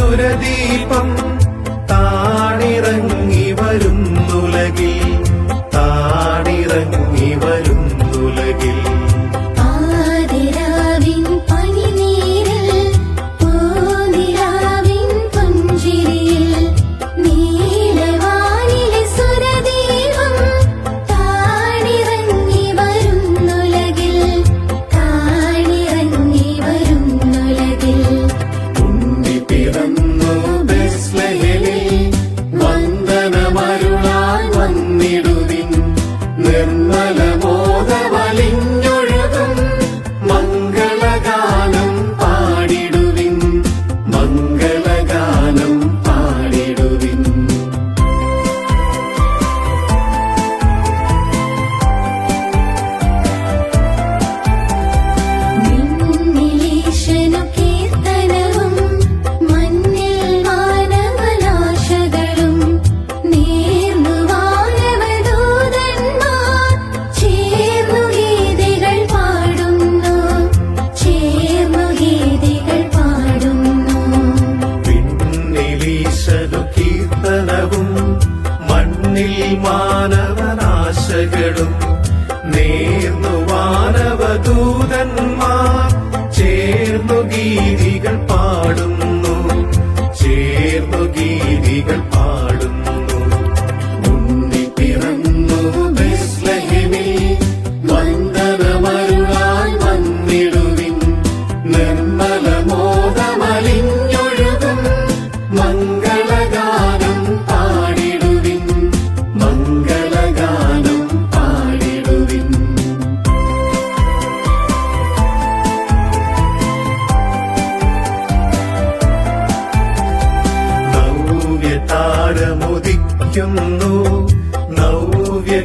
സുരദീപം.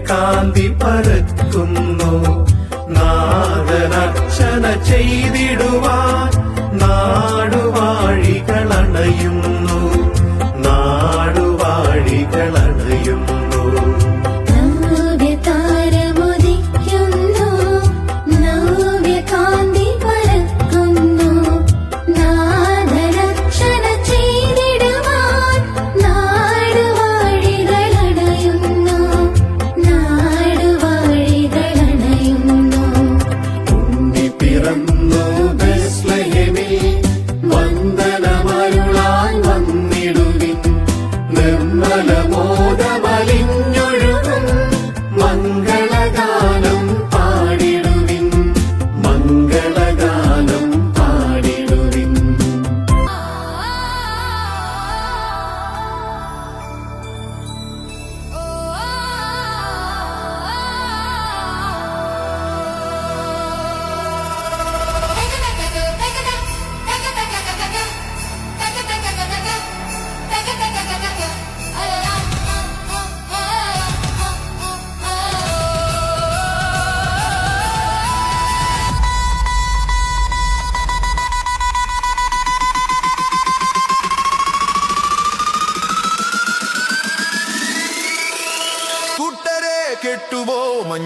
കാന്തി പരത്തുന്നു നാദനർച്ചന ചെയ്തിടുവാൻ നാടുവാഴികളണയുന്നു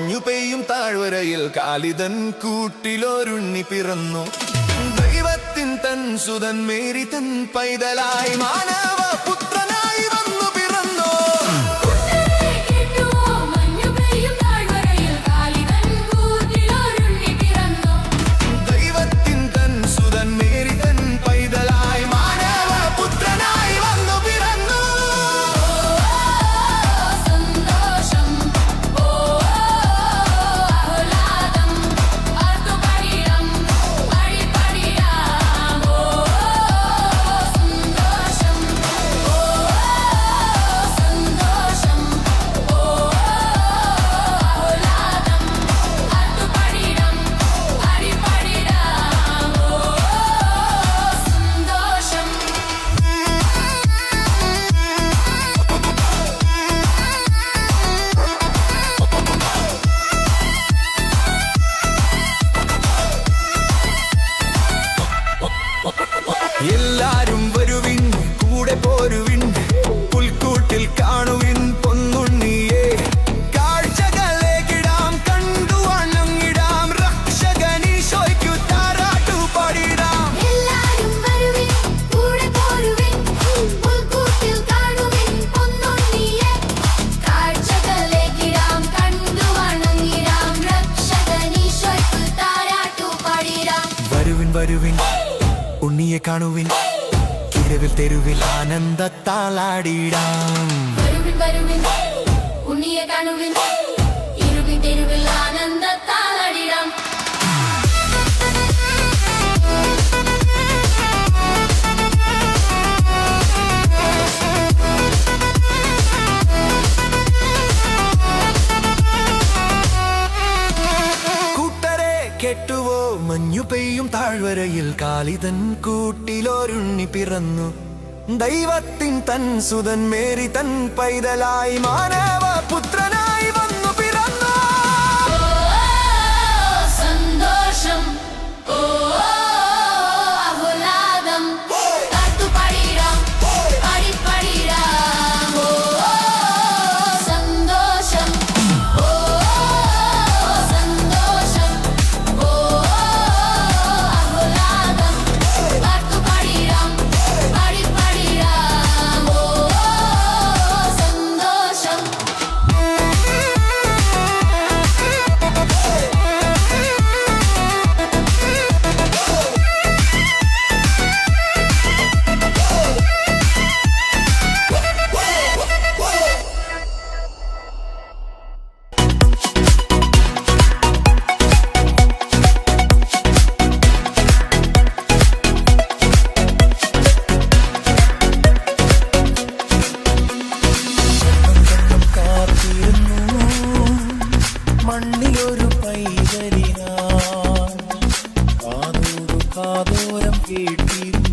മഞ്ഞു പെയ്യും താഴ്വരയിൽ കാലിതൻ കൂട്ടിലൊരുണ്ണി പിറന്നു. ദൈവത്തിൻ തൻ സുതൻ മേരി തൻ പൈതലായി മാനവ പുത്ര വരുവിൻ ഉണ്ണിയെ കാണുവിൻ കിരവിൽ തെരുവിൽ വരുവിൻ ഉണ്ണിയെ കാണുവിൻ ഇരുവിൻ തെരുവിൽ ആനന്ദത്താലടിടാം മഞ്ഞു പെയ്യും താഴ്വരയിൽ കാലിതൻ കൂട്ടിലോരുണ്ണി പിറന്നു. ദൈവത്തിൻ തൻ സുതൻ മേരി തൻ പൈതലായി മാനവ പുത്രനായി You.